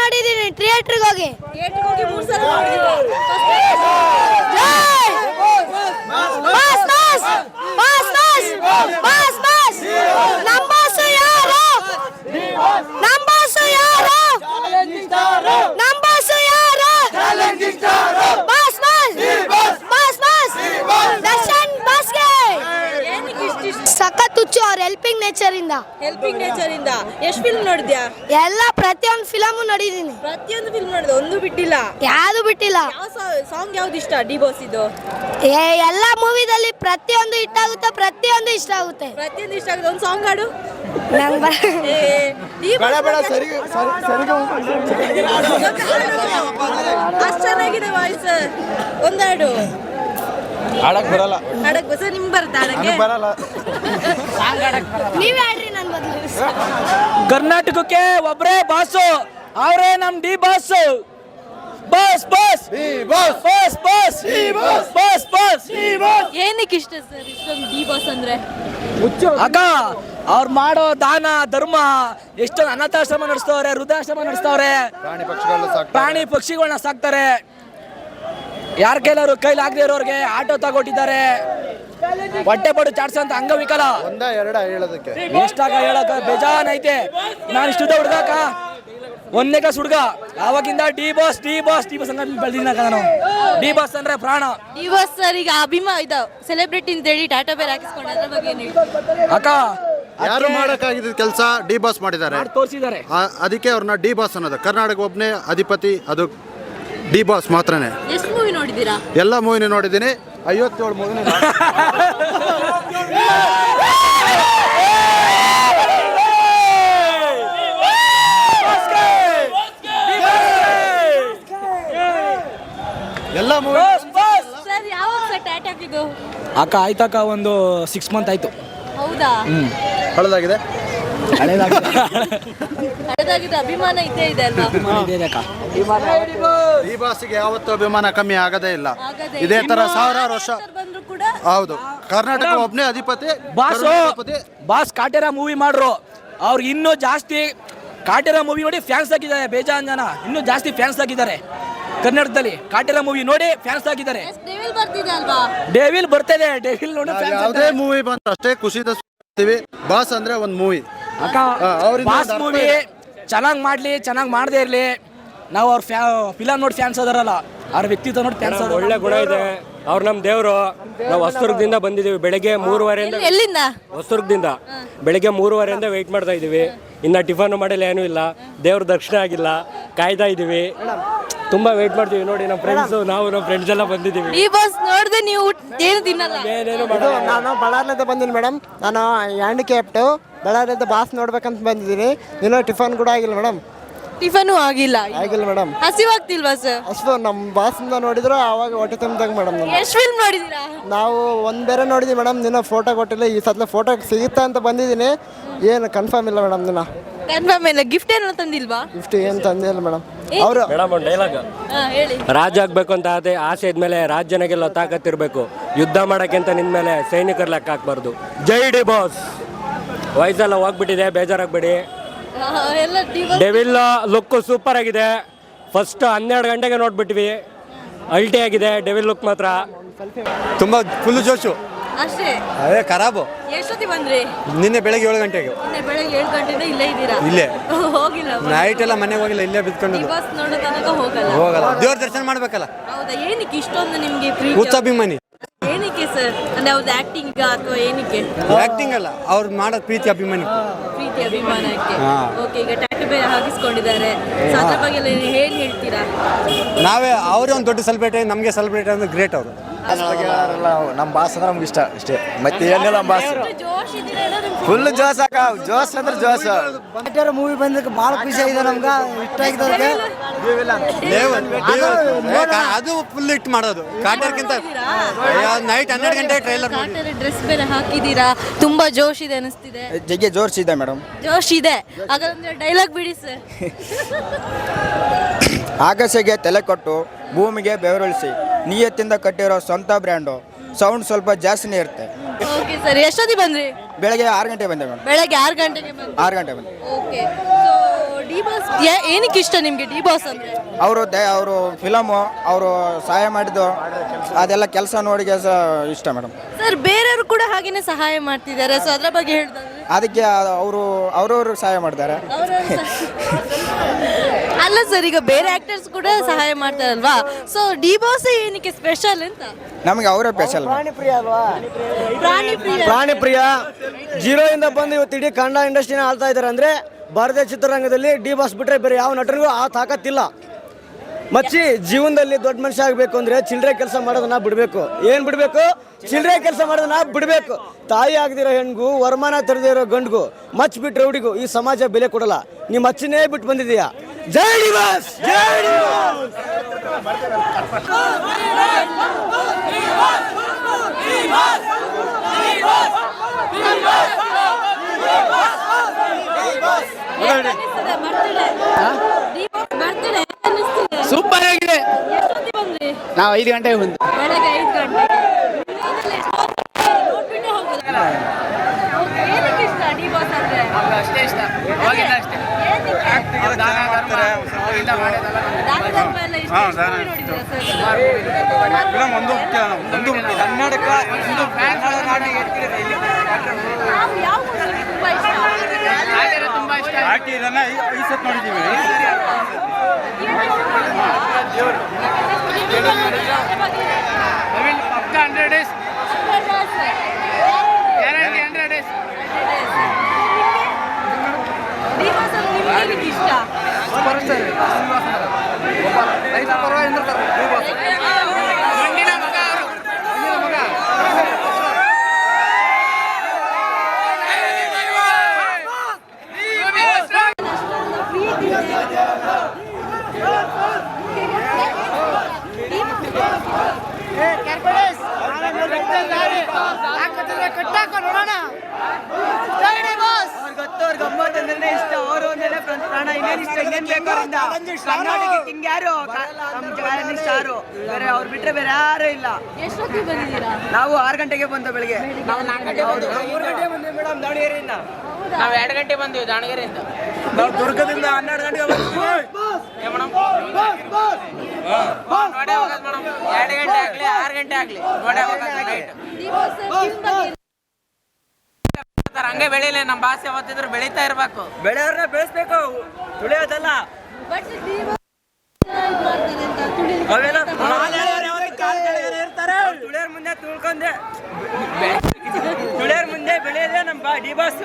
ನೋಡಿದೀನಿ ಥಿಯೇಟ್ರಿಗೆ ಹೋಗಿ. ಥಿಯೇಟ್ರಿಗೆ ಹೋಗಿ ಮೂರು ಸಲ ಜೈ! Boss boss boss boss boss boss ನಮ್ಮ ಬಾಸ್ ಯಾರು ನಮ್ಮ ಬಾಸ್ ಯಾರು ನಮ್ಮ ಬಾಸ್ ಯಾರು boss boss boss boss Darshan ಬಾಸ್ಗೆ ಏನಕ್ಕೆ ಇಷ್ಟ ಇಷ್ಟ ಸಖತ್ ಹುಚ್ಚು ಅವ್ರ ಹೆಲ್ಪಿಂಗ್ ನೇಚರ್ ಇಂದ ಹೆಲ್ಪಿಂಗ್ ನೇಚರ್ ಇಂದ. ಎಷ್ಟು ಫಿಲ್ಮ್ ನೋಡಿದ್ಯಾ? ಎಲ್ಲ ಪ್ರತಿಯೊಂದು ಫಿಲಮ್ ನೋಡಿದೀನಿ ಪ್ರತಿಯೊಂದು ಫಿಲ್ಮ್ ನೋಡಿದೆ ಒಂದು ಬಿಟ್ಟಿಲ್ಲ. ಯಾವುದು ಬಿಟ್ಟಿಲ್ಲ. ಯಾವ ಸಾಂಗ್ ಯಾವ್ದು ಇಷ್ಟ ಡಿ ಬಾಸ್ ಇದು ಏ ಎಲ್ಲ ಮೂವಿದಲ್ಲಿ ಪ್ರತಿಯೊಂದು ಇಷ್ಟ ಆಗುತ್ತೆ ಪ್ರತಿಯೊಂದು ಇಷ್ಟ ಆಗುತ್ತೆ. ಪ್ರತಿಯೊಂದು ಇಷ್ಟ ಆಗುತ್ತೆ. ಒಂದು ಸಾಂಗ್ ಹಾಡು. ನಂಗೆ ಬರ ಏ, ಡಿ ಬೇಡ ಬಾಸ್ ಬೇಡ ಸರಿ ಸರಿ ಸರಿಗೆ ಅಷ್ಟ್ ಚೆನ್ನಾಗಿದೆ ವಾಯ್ಸ್ ಒಂದಾಡು ಆಡಕ್ ಬರಲ್ಲ. ಆಡಕ್ ಬಸ ನಿಮ್ ಬರುತ್ತಾ ಆಡಕ್ಕೆ ಬರಲ್ಲ. ನೀವೇ ಆಡ್ರಿ ನನ್ ಬದಲು. ಕರ್ನಾಟಕಕ್ಕೆ ಒಬ್ರೇ ಬಾಸು ಅವರೇ ನಮ್ D boss. Boss boss. Boss. Boss boss. Boss. Boss ಏನಕ್ಕೆ ಇಷ್ಟ ಸರ್ ಇಷ್ಟೊಂದು ಡಿ ಬಾಸ್ ಅಂದ್ರೆ? ಅಕ್ಕ ಅವ್ರು ಮಾಡೋ ದಾನ ಧರ್ಮ ಎಷ್ಟೊಂದು ಅನಾಥಾಶ್ರಮ ನಡೆಸ್ತವ್ರೆ ವೃದ್ಧಾಶ್ರಮ ನಡೆಸ್ತವ್ರೆ. ಪ್ರಾಣಿ ಪಕ್ಷಿಗಳನ್ನ ಸಾಕ್ತಾರೆ. ಯಾರ ಕೈಲಾರು ಕೈಲಿ ಆಗದೆ ಇರೋರಿಗೆ ಆಟೋ ತಗೊಟ್ಟಿದ್ದಾರೆ. ಹೊಟ್ಟೆ ಪಡು ಚಾಡ್ಸಂತ ಅಂಗವಿಕಲ. ಒಂದ ಎರಡ ಹೇಳೋದಕ್ಕೆ. ಎಷ್ಟಾಗ ಹೇಳಕ ಬೇಜಾನ್ ಐತೆ. ನಾನು ಇಷ್ಟುದ ಹುಡ್ಗಾಕ ಒಂದನೇ ಕಾಸು ಹುಡ್ಗ. ಆವಾಗಿಂದ D boss D boss D boss ಅಂತ ಬೆಳೆದಿನ ನಾನು. ಡಿ ಬಾಸ್ ಅಂದ್ರೆ ಪ್ರಾಣ. ಡಿ ಬಾಸ್ ಸರ್ ಈಗ ಅಭಿಮಾ ಇದು ಸೆಲೆಬ್ರಿಟಿ ಅಂತ ಹೇಳಿ ಟಾಟಾ ಬೇರೆ ಹಾಕಿಸ್ಕೊಂಡು ಅದ್ರ ಬಗ್ಗೆ ಏನು ಅಕ್ಕ ಯಾರು ಮಾಡಕ್ಕಾಗಿದ್ದ ಕೆಲಸ ಡಿ ಬಾಸ್ ಮಾಡಿದ್ದಾರೆ. ಮಾಡಿ ತೋರಿಸಿದ್ದಾರೆ ಆ- ಅದಕ್ಕೆ ಅವ್ರನ್ನ ಡಿ ಬಾಸ್ ಅನ್ನೋದು. ಕರ್ನಾಟಕ ಒಬ್ಬನೇ ಅಧಿಪತಿ ಅದು ಡಿ ಬಾಸ್ ಮಾತ್ರನೇ. ಎಷ್ಟು ಮೂವಿ ನೋಡಿದ್ದೀರಾ? ಎಲ್ಲ ಮೂವಿನ ನೋಡಿದ್ದೀನಿ. ಐವತ್ತೇಳು ಮೂವಿನ ಎಲ್ಲ ಮೂವಿ ಸರ್ ಯಾವಾಗ ಸರ್ ಟಾಟಾಕ್ ಇದು ಅಕ್ಕ ಆಯ್ತಕ್ಕ ಒಂದು ಸಿಕ್ಸ್ ಮಂತ್ ಆಯ್ತು. ಹೌದಾ? ಹಳದಾಗಿದೆ ಹಳದಾಗಿದೆ. ಅಭಿಮಾನ ಇದ್ದೇ ಇದೆ ಅಲ್ವಾ? ಯಾವತ್ತೂ ಅಭಿಮಾನ ಕಮ್ಮಿ ಆಗದೇ ಇಲ್ಲ. ಇದೇ ತರ. ಸಾವಿರಾರು ವರ್ಷ ಬಂದ್ರು ಕೂಡ ಹೌದು. ಕರ್ನಾಟಕ ಒಬ್ಬನೇ ಅಧಿಪತಿ ಬಾಸ್ ಬಾಸ್ ಕಾಟೇರ ಮೂವಿ ಮಾಡ್ರು. ಅವ್ರಿಗೆ ಇನ್ನೂ ಜಾಸ್ತಿ ಕಾಟೇರ ಮೂವಿ ನೋಡಿ ಫ್ಯಾನ್ಸ್ ಆಗಿದ್ದಾರೆ ಬೇಜಾನ್ ಜನ. ಇನ್ನೂ ಜಾಸ್ತಿ ಫ್ಯಾನ್ಸ್ ಆಗಿದ್ದಾರೆ. ಕನ್ನಡದಲ್ಲಿ ಕಾಟೇರ ಮೂವಿ ನೋಡಿ ಫ್ಯಾನ್ಸ್ ಆಗಿದ್ದಾರೆ. ಡೇವಿಲ್ ಬರ್ತಿದೆ ಅಲ್ವಾ? ಡೆವಿಲ್ ಬರ್ತಿದೆ. ಡೆವಿಲ್ ನೋಡಿ ಯಾವುದೇ ಮೂವಿ ಬಂತು ಅಷ್ಟೇ ಖುಷಿ. ಬಾಸ್ ಅಂದ್ರೆ ಒಂದ್ ಮೂವಿ ಬಾಸ್ ಮೂವಿ. ಚೆನ್ನಾಗಿ ಮಾಡ್ಲಿ ಚೆನ್ನಾಗಿ ಮಾಡದೇ ಇರ್ಲಿ. ನಾವು ಅವ್ರ ಫ್ಯಾ ಫಿಲಮ್ ನೋಡಿ ಫ್ಯಾನ್ಸ್ ಅದಾರಲ್ಲ ಅವ್ರ ವ್ಯಕ್ತಿತ್ವ ನೋಡಿ ಫ್ಯಾನ್ಸ್ ಅದ ಒಳ್ಳೆ ಗುಣ ಇದೆ. ಅವ್ರು ನಮ್ಮ ದೇವರು. ನಾವು ಹೊಸದುರ್ಗದಿಂದ ಬಂದಿದ್ದೀವಿ ಬೆಳಗ್ಗೆ ಮೂರುವರೆಯಿಂದ ಎಲ್ಲಿ- ಎಲ್ಲಿಂದ? ಹೊಸದುರ್ಗದಿಂದ ಬೆಳಗ್ಗೆ ಮೂರುವರೆಯಿಂದ ವೆಯ್ಟ್ ಮಾಡ್ತಾ ಇದ್ದೀವಿ ಇನ್ನು ಟಿಫನ್ ಮಾಡಿಲ್ಲ ಏನೂ ಇಲ್ಲ. ದೇವ್ರ ದರ್ಶನ ಆಗಿಲ್ಲ. ಕಾಯ್ತಾ ಇದ್ದೀವಿ ತುಂಬ ವೇಟ್ ಮಾಡ್ತೀವಿ. ನೋಡಿ ನಮ್ಮ ಫ್ರೆಂಡ್ಸ್ ನಾವು ನಮ್ಮ ಫ್ರೆಂಡ್ಸ್ ಎಲ್ಲ ಬಂದಿದ್ದೀವಿ. ಈ ಬಸ್ ನೋಡಿದ್ರೆ ನೀವು ಏನು ತಿನ್ನಲ್ಲ? ಏನೇನು ಇದು ನಾನು ಬಳ್ಳಾರಿಂದ ಬಂದೀನಿ ಮೇಡಮ್ ನಾನು ಹ್ಯಾಂಡಿಕ್ಯಾಪ್ಟು ಬಳ್ಳಾರಿಯಿಂದ ಬಾಸ್ ನೋಡ್ಬೇಕಂತ ಬಂದಿದ್ದೀನಿ. ಇನ್ನೂ ಟಿಫನ್ ಕೂಡ ಆಗಿಲ್ಲ ಮೇಡಮ್ ಟಿಫನು ಆಗಿಲ್ಲ. ಆಗಿಲ್ಲ ಮೇಡಮ್ ಹಸಿವಾಗ್ತಿಲ್ವಾ ಸರ್ ಅಷ್ಟು ನಮ್ಮ ಬಾಸಿಂದ ನೋಡಿದ್ರು ಆವಾಗ ಹೊಟ್ಟೆ ತುಂಬಿದಾಗ ಮೇಡಮ್ ನಾನು. ಎಷ್ಟು ಫಿಲ್ಮ್ ನೋಡಿದ್ದೀರಾ? ನಾವು ಒಂದು ಬೇರೆ ನೋಡಿದ್ವಿ ಮೇಡಮ್ ನಿನ್ನ ಫೋಟೋ ಕೊಟ್ಟಿಲ್ಲ. ಈ ಸಲ ಫೋಟೋ ಸಿಗುತ್ತಾ ಅಂತ ಬಂದಿದ್ದೀನಿ. ಏನು ಕನ್ಫರ್ಮ್ ಇಲ್ಲ ಮೇಡಮ್ ನಿನ್ನ. ಕನ್ಫರ್ಮ್ ಇಲ್ಲ. ಗಿಫ್ಟ್ ಏನೋ ತಂದಿಲ್ವಾ? ಗಿಫ್ಟ್ ಏನು ತಂದಿಲ್ಲ ಮೇಡಮ್ ಅವರು ಮೇಡಮ್ ಒಂದು ಡೈಲಾಗ್ ಹಾ ಹೇಳಿ. ರಾಜ ಆಗ್ಬೇಕು ಅಂತ ಆಸೆ ಆಸೆ ಇದ್ಮೇಲೆ ರಾಜ್ಯನಾಗೆಲ್ಲ ತಾಕತ್ತಿರ್ಬೇಕು. ಯುದ್ಧ ಮಾಡಕ್ಕೆ ಅಂತ ನಿಂತ್ಮೇಲೆ ಸೈನಿಕರ ಲೆಕ್ಕ ಹಾಕ್ಬಾರ್ದು. ಜೈ ಡಿ ಬಾಸ್. ವಯಸ್ಸೆಲ್ಲ ಹೋಗ್ಬಿಟ್ಟಿದೆ ಬೇಜಾರಾಗ್ಬೇಡಿ. ಡೆವಿಲ್ ಲುಕ್ ಸೂಪರ್ ಆಗಿದೆ. ಫಸ್ಟ್ ಹನ್ನೆರಡು ಗಂಟೆಗೆ ನೋಡ್ಬಿಟ್ವಿ. ಅಲ್ಟಿ ಆಗಿದೆ ಡೆವಿಲ್ ಲುಕ್ ಮಾತ್ರ. ತುಂಬ ಫುಲ್ ಜೋಶು. ಅಷ್ಟೇ. ಅದೇ ಖರಾಬು ಎಷ್ಟೊತ್ತಿ ಬಂದ್ರಿ? ನಿನ್ನೆ ಬೆಳಗ್ಗೆ ಏಳು ಗಂಟೆಗೆ. ನಿನ್ನೆ ಬೆಳಗ್ಗೆ ಏಳು ಗಂಟೆಯಿಂದ ಇಲ್ಲೇ ಇದ್ದೀರಾ? ಇಲ್ಲೇ. ಹೋಗಿಲ್ಲ ನೈಟ್ ಎಲ್ಲ ಮನೆಗೆ ಹೋಗಿಲ್ಲ ಇಲ್ಲೇ ಬಿತ್ಕೊಂಡು ಬಿದ್ಕೊಂಡು ಬಾಸ್ ನೋಡೋ ತನಕ ಹೋಗಲ್ಲ. ಹೋಗಲ್ಲ. ದೇವ್ರ ದರ್ಶನ ಮಾಡ್ಬೇಕಲ್ಲ. ಹೌದಾ? ಏನಕ್ಕೆ ಇಷ್ಟೊಂದು ನಿಮಗೆ ಪ್ರೀತಿ? ಹುಚ್ಚಾಭಿಮಾನಿ. ಏನಕ್ಕೆ ಸರ್ ಅಂದ್ರೆ ಅವ್ರದ್ದು ಆಕ್ಟಿಂಗ್ ಅಥವಾ ಏನಕ್ಕೆ? ಆಕ್ಟಿಂಗ್ ಅಲ್ಲ ಅವ್ರು ಮಾಡೋದು ಪ್ರೀತಿ ಅಭಿಮಾನಿ. ಪ್ರೀತಿ ಅಭಿಮಾನಕ್ಕೆ. ಹಾ. ಓಕೆ ಈಗ ಟ್ಯಾಟು ಬೇರೆ ಹಾಕಿಸ್ಕೊಂಡಿದ್ದಾರೆ. ಸೊ ಅದ್ರ ಬಗ್ಗೆ ಎಲ್ಲ ಏನ್ ಹೇಳ್ತೀರಾ? ನಾವೇ ಅವರೇ ಒಂದು ದೊಡ್ಡ ಸೆಲೆಬ್ರಿಟಿ ನಮಗೆ ಸೆಲೆಬ್ರಿಟಿ ಅಂದ್ರೆ ಗ್ರೇಟ್ ಅವರು. ನಮ್ಮ ಬಾಸ್ ಅಂದ್ರೆ ನಮ್ಗೆ ಇಷ್ಟ ಅಷ್ಟೇ ಮತ್ತೆ ಏನಿಲ್ಲ ನಮ್ಮ ಬಾಸ್ ಜೋಶ್ ಫುಲ್ ಜೋಸ್ ಅಕ್ಕ ಜೋಸ್ ಅಂದ್ರೆ ಜೋಸ್ ಮೂವಿ ಬಂದಕ್ಕೆ ಭಾಳ ಖುಷಿ ಆಗಿದೆ ನಮ್ಗೆ ಇಷ್ಟ ಆಗಿದೆ ಅದು ಫುಲ್ ಇಟ್ ಮಾಡೋದು. ಕಾಟರ್ಗಿಂತ ನೈಟ್ ಹನ್ನೆರಡು ಗಂಟೆ ಟ್ರೈಲರ್ ಡ್ರೆಸ್ ಬೇರೆ ಹಾಕಿದ್ದೀರಾ? ತುಂಬಾ ಜೋಶ್ ಇದೆ ಅನಿಸ್ತಿದೆ. ಜಗ್ಗೆ ಇದೆ ಮೇಡಮ್ ಜೋಶ್ ಇದೆ. ಹಾಗಾದ್ರೆ ಡೈಲಾಗ್ ಬಿಡಿ ಸರ್ ಆಕಾಶಕ್ಕೆ ತಲೆ ಕೊಟ್ಟು ಭೂಮಿಗೆ ಬೆವರಿಳಿಸಿ. ನಿಯತ್ತಿಂದ ಕಟ್ಟಿರೋ ಸ್ವಂತ ಬ್ರ್ಯಾಂಡು. ಸೌಂಡ್ ಸ್ವಲ್ಪ ಜಾಸ್ತಿನೇ ಇರುತ್ತೆ. ಓಕೆ ಸರ್ ಎಷ್ಟೊತ್ತಿ ಬಂದ್ರಿ? ಬೆಳಗ್ಗೆ ಆರು ಗಂಟೆ ಬಂದೆ ಮೇಡಮ್. ಬೆಳಗ್ಗೆ ಆರು ಗಂಟೆಗೆ ಬಂದ್ರಿ? ಆರು ಗಂಟೆ ಬಂದೆ. ಓಕೆ ಸೊ ಡಿ ಬಾಸ್ ಏನಕ್ಕೆ ಇಷ್ಟ ನಿಮಗೆ ಡಿ ಬಾಸ್ ಅಂದ್ರೆ? ಅವರು ದೇ ಅವರು ಫಿಲಮು ಅವರು ಸಹಾಯ ಮಾಡಿದ್ದು ಅದೆಲ್ಲ ಕೆಲಸ ನೋಡಿ ಕೆಲಸ ಇಷ್ಟ ಮೇಡಮ್. ಸರ್ ಬೇರೆಯವರು ಕೂಡ ಹಾಗೇನೆ ಸಹಾಯ ಮಾಡ್ತಿದ್ದಾರೆ. ಸೊ ಅದ್ರ ಬಗ್ಗೆ ಹೇಳಿದ್ರೆ ಅದಕ್ಕೆ ಅವರು ಅವ್ರವ್ರು ಸಹಾಯ ಮಾಡ್ತಾರೆ. ಅಲ್ಲ ಸರ್ ಈಗ ಬೇರೆ ಆಕ್ಟರ್ಸ್ ಕೂಡ ಸಹಾಯ ಮಾಡ್ತಾರಲ್ವಾ? ಸೊ ಡಿ ಬಾಸ್ ಏನಕ್ಕೆ ಸ್ಪೆಷಲ್ ಅಂತ? ನಮಗೆ ಅವರೇ ಸ್ಪೆಷಲ್ ಪ್ರಾಣಿ ಪ್ರಿಯ ಪ್ರಾಣಿ ಪ್ರಿಯ ಜೀರೋ ಇಂದ ಬಂದು ಇವತ್ತು ಇಡೀ ಕನ್ನಡ ಇಂಡಸ್ಟ್ರಿನ ಆಳ್ತಾ ಇದ್ದಾರೆ ಅಂದ್ರೆ ಭಾರತೀಯ ಚಿತ್ರರಂಗದಲ್ಲಿ ಡಿ ಬಾಸ್ ಬಿಟ್ರೆ ಬೇರೆ ಯಾವ ನಟರಿಗೂ ಆ ತಾಕತ್ತಿಲ್ಲ. ಮಚ್ಚಿ ಜೀವನದಲ್ಲಿ ದೊಡ್ಡ ಮನುಷ್ಯ ಆಗಬೇಕು ಅಂದ್ರೆ ಚಿಲ್ಲರೆ ಕೆಲಸ ಮಾಡೋದನ್ನ ಬಿಡಬೇಕು. ಏನ್ ಬಿಡಬೇಕು? ಚಿಲ್ಲರೆ ಕೆಲಸ ಮಾಡೋದನ್ನ ಬಿಡಬೇಕು. ತಾಯಿ ಆಗದಿರೋ ಹೆಣ್ಗೂ ವರಮಾನ ತೆರೆದಿರೋ ಗಂಡ್ಗೂ ಮಚ್ ಬಿಟ್ರೆ ಹುಡುಗು ಈ ಸಮಾಜ ಬೆಲೆ ಕೊಡಲ್ಲ. ನಿಮ್ಮ ಮಚ್ಚಿನೇ ಬಿಟ್ಟು ಬಂದಿದೀಯಾ ಜೈ ನಿವಾಸ್ ಜೈ ನಿವಾಸ್. ಸೂಪರ್ ಆಗಿದೆ. ನಾವು ಐದು ಗಂಟೆಗೆ ಬಂದು ಅಷ್ಟೇ ಇಷ್ಟ. ದಾನ ಸರ್? ಒಂದು ಒಂದು ಕನ್ನಡಕ ಒಂದು ಹಾಕಿ ಇದನ್ನ ಐದು ಸತ್ ನೋಡಿದ್ದೀವಿ. ಪಕ್ಕ hundred days guarantee hundred days D boss ಅಂದ್ರೆ ನಿಮ್ಗೆ ಏನಕ್ಕೆ ಇಷ್ಟ ಗಂಡಿನ ಮಗ ಅವರು ಇಷ್ಟ ಅವರು ಪ್ರಾಣ ಇನ್ನೇನು ಇಷ್ಟ ಇನ್ನೇನ್ ಬೇಕು ಅವರಿಂದ. ಕರ್ನಾಟಕಕ್ಕೆ ಹಿಂಗ್ಯಾರು ನಮ್ಮ ಸ್ಟಾರು ಬೇರೆ ಅವ್ರು ಬಿಟ್ರೆ ಬೇರೆ ಯಾರು ಇಲ್ಲ. ಎಷ್ಟೊತ್ತಿಗೆ ಬಂದಿದ್ದೀರಾ? ನಾವು ಆರು ಗಂಟೆಗೆ ಬಂದು ಬೆಳಿಗ್ಗೆ. ನಾವು ನಾಲ್ಕು ಗಂಟೆ ಮೂರು ಗಂಟೆ ಬಂದ್ವಿ ಮೇಡಮ್ ದಾವಣಗೆರೆಯಿಂದ. ನಾವು ಎರಡು ಗಂಟೆ ಬಂದಿವಿ ದಾವಣಗೆರೆಯಿಂದ. ನಾವು ದುರ್ಗದಿಂದ ಹನ್ನೆರಡು ಗಂಟೆಗೆ ಮೇಡಮ್. ಎರಡು ಗಂಟೆ ಆಗ್ಲಿ ಆರು ಗಂಟೆ ಆಗ್ಲಿ. ನೋಡೇ ಬಗ್ಗೆ ಹಂಗೆ ಬೆಳಿಲಿ ನಮ್ಮ ಭಾಷೆ ಯಾವತ್ತಿದ್ರು ಬೆಳೀತಾ ಇರಬೇಕು. ಬೆಳೆಯವ್ರನ್ನ ಬೆಳೆಸ್ಬೇಕು ತುಳಿಯೋದಲ್ಲ. ಮಾಡ್ತಾರೆ ಅವೆಲ್ಲ ತುಳಿಯೋರ್ ಮುಂದೆ ತುಳ್ಕೊಂಡೆ. ತುಳಿಯೋರ್ ಮುಂದೆ ಬೆಳೆಯೋದೇ ನಮ್ಮ ಡಿ ಬಾಸ್.